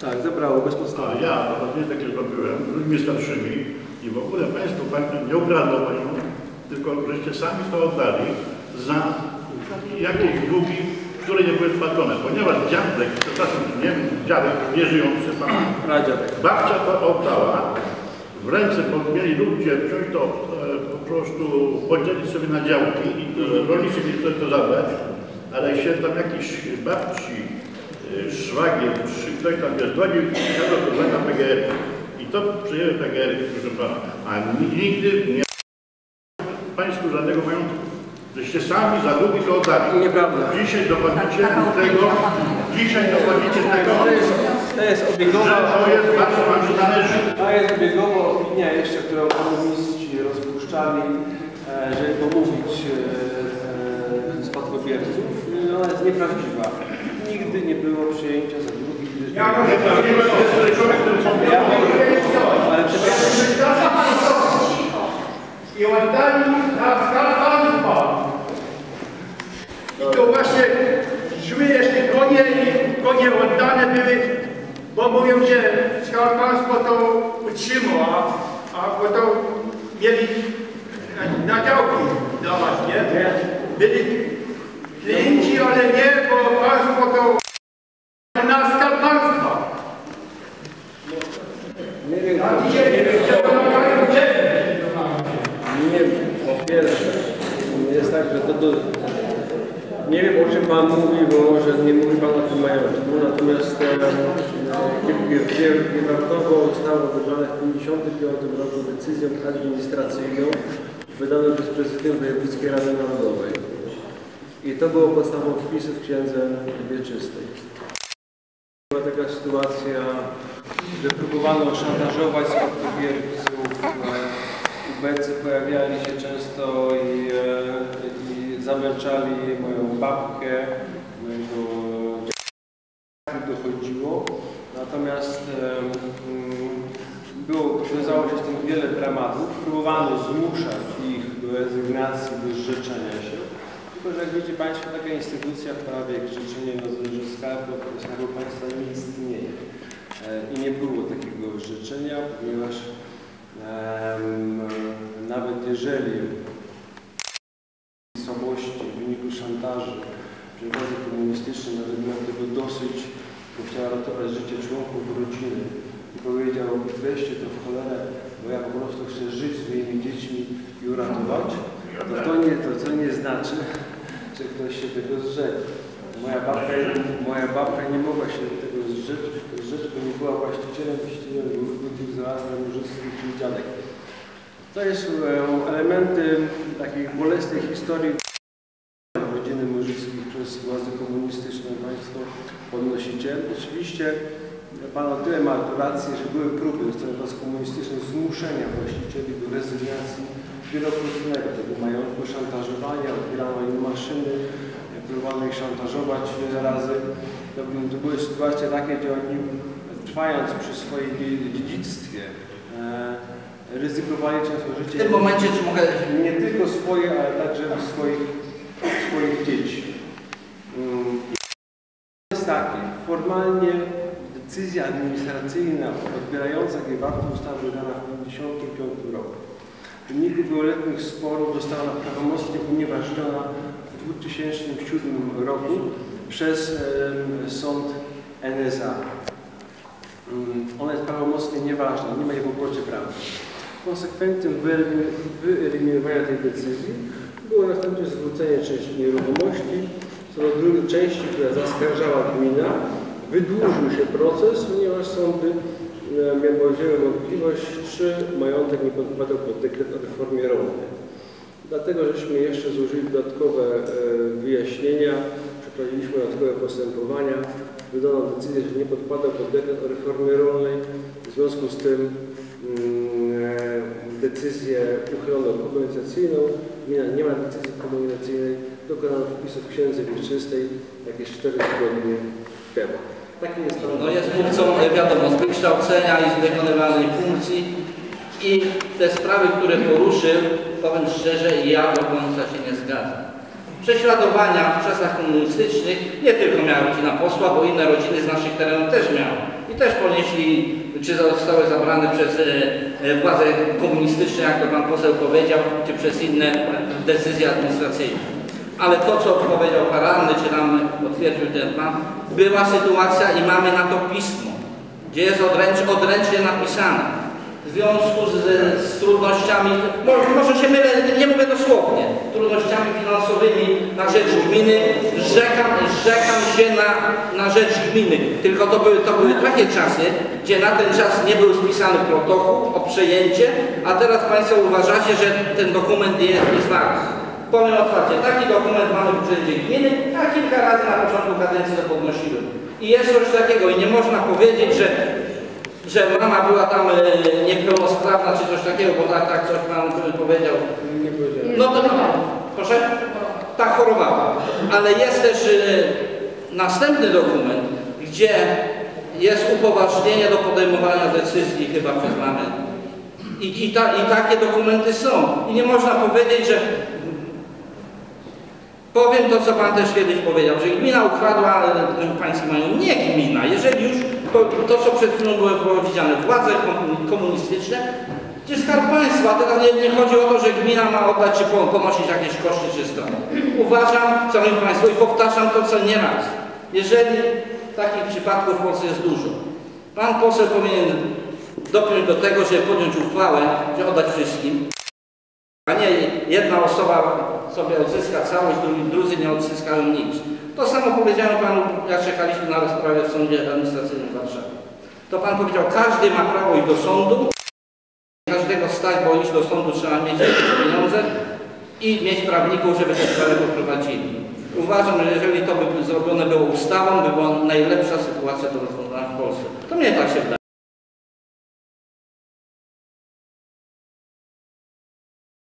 Tak, zabrało bez A ja nie tak tylko byłem, ludźmi starszymi i w ogóle Państwo nie ukradło Panią, tylko żeście sami to oddali za jakieś długi, które nie były spłacone. Ponieważ dziadek, przepraszam, nie wiem, dziadek, nieżyjący Pan, Pradziadek. babcia to oddała, w ręce mieli ludzie wziąć to e, po prostu podzielić sobie na działki i e, rolnicy mieli sobie to zabrać, ale się tam jakiś babci, szwagier, czy ktoś tam jest, zgodził i kazał to na PGR. I to przyjęły PGR, proszę Pana. A ni- nigdy nie Państwu żadnego majątku. Żeście sami za długi to oddali. Nieprawda. Dzisiaj dochodzicie tego, dzisiaj dochodzicie tego, To jest, to jest że obiegowa, to jest Wasze, Wam się należy. to jest obiegowa opinia jeszcze, którą komuniści rozpuszczali, e, żeby pomówić e, e, spadkobierców. Ona jest nieprawdziwa. Nigdy nie było przyjęcia za drugi Nie prawdziwe, to jest człowiek, który Ja ale przepraszam, I oddali na skarb. I to właśnie szły jeszcze konie i konie oddane były, bo mówią, że skarb to utrzymał, a, potem mieli na działki dawać, nie? Byli klienci, ale nie, bo państwo to na skarb państwa. Nie wiem, nie wiem, po pierwsze, jest tak, że to do... Nie wiem o czym Pan mówi, bo może nie mówi Pan o tym majątku, natomiast Gibraltarowo zostało wybrane w 1955 roku decyzją administracyjną wydaną przez prezydent Wojewódzkiej Rady Narodowej. I to było podstawą wpisu w księdze wieczystej. Była taka sytuacja, że próbowano szantażować spadkobierców. e, Ubecy pojawiali się często i, e, i zamęczali moją babkę, mojego dziadka dochodziło. Natomiast em, mm, było, wiązało się z tym wiele dramatów. Próbowano zmuszać ich do rezygnacji, do zrzeczenia się. Tylko, że jak wiecie Państwo, taka instytucja w prawie jak życzenie no, że skarbu, skarbu państwa nie istnieje. E, I nie było takiego życzenia, ponieważ nawet jeżeli słabości w wyniku szantaży przez władze komunistyczne nawet miał tego dosyć, bo chciała ratować życie członków rodziny i powiedział, weźcie to w cholerę, bo ja po prostu chcę żyć z moimi dziećmi i uratować, to to nie, to, to nie znaczy, że ktoś się tego zrzekł. Moja babka, moja babka nie mogła się tego zrzec, zrzec bo nie była właścicielem, właścicielem tych zarazem murzystów czyli dziadek. To jest e, elementy takiej bolesnej historii rodziny murzyckich przez władze komunistyczne państwo podnosicie. Oczywiście Pan o tyle ma rację, że były próby ze strony władz komunistycznych zmuszenia właścicieli do rezygnacji wielokrotnego tego majątku, szantażowania, odbierano im maszyny, próbowano ich szantażować wiele razy. To, to były sytuacje takie, gdzie oni trwając przy swoim dziedzictwie e, ryzykowali często W życie tym momencie, czy mogę nie tylko swoje, ale także swoich, swoich dzieci. Mm, jest takie, formalnie decyzja administracyjna odbierająca Giewaltę została wydana w 1955 roku. W wyniku wieloletnich sporów została prawomocnie unieważniona w 2007 roku przez sąd NSA. Mm, Ona jest prawomocnie nieważna, nie ma jej w obrocie prawnym. Konsekwencją wyelimi- wyeliminowania tej decyzji było następnie zwrócenie części nieruchomości. Co do drugiej części, która zaskarżała gmina, wydłużył się proces, ponieważ sądy e, wzięły wątpliwość, czy majątek nie podpadał pod dekret o reformie rolnej. Dlatego żeśmy jeszcze złożyli dodatkowe e, wyjaśnienia, przeprowadziliśmy dodatkowe postępowania. Wydano decyzję, że nie podpada pod dekret o reformie rolnej. W związku z tym mm, e, decyzję uchylono komunikacyjną. Nie ma decyzji komunikacyjnej. Dokonano wpisu w księdze wieczystej jakieś 4 tygodnie temu. Taki jest stan. No jest mówcą, e, wiadomo, z wykształcenia i z wykonywanej funkcji i te sprawy, które poruszył, powiem szczerze, ja do końca się nie zgadzam. Prześladowania w czasach komunistycznych nie tylko miały rodzina posła, bo inne rodziny z naszych terenów też miały. I też ponieśli, czy zostały zabrane przez e, e, władze komunistyczne, jak to pan poseł powiedział, czy przez inne decyzje administracyjne. Ale to, co powiedział pan radny, czy nam potwierdził ten pan, była sytuacja i mamy na to pismo, gdzie jest odręcz, odręcznie napisane. W związku z, z trudnościami, może, może się mylę, nie mówię dosłownie, trudnościami finansowymi na rzecz gminy, rzekam, rzekam się na, na rzecz gminy. Tylko to były, to były takie czasy, gdzie na ten czas nie był spisany protokół o przejęcie, a teraz Państwo uważacie, że ten dokument jest nic wart. Powiem otwarcie, taki dokument mamy w urzędzie gminy, a kilka razy na początku kadencji to podnosiłem. I jest coś takiego i nie można powiedzieć, że że mama była tam e, niepełnosprawna czy coś takiego, bo tak, tak coś pan powiedział. No to no, proszę? Tak chorowała. Ale jest też e, następny dokument, gdzie jest upoważnienie do podejmowania decyzji chyba przez mamę. I, i, ta, I takie dokumenty są. I nie można powiedzieć, że Powiem to, co Pan też kiedyś powiedział, że gmina ukradła, Państwo mają nie gmina, to, to co przed chwilą było powiedziane, władze komu- komunistyczne, czy Skarb Państwa, teraz nie, nie chodzi o to, że gmina ma oddać czy po- ponosić jakieś koszty czy straty. Uważam, Szanowni Państwo, i powtarzam to co nieraz, jeżeli takich przypadków w Polsce jest dużo, Pan poseł powinien dopiąć do tego, żeby podjąć uchwałę, że oddać wszystkim, a nie jedna osoba sobie odzyska całość, drudzy nie odzyskają nic. To samo powiedziałem panu, jak czekaliśmy na rozprawę w sądzie administracyjnym w Warszawie. To pan powiedział, każdy ma prawo iść do sądu, każdego stać, bo iść do sądu trzeba mieć pieniądze i mieć prawników, żeby tę sprawę poprowadzili. Uważam, że jeżeli to by zrobione było ustawą, by była najlepsza sytuacja do rozwiązania w Polsce. To mnie tak się wydaje.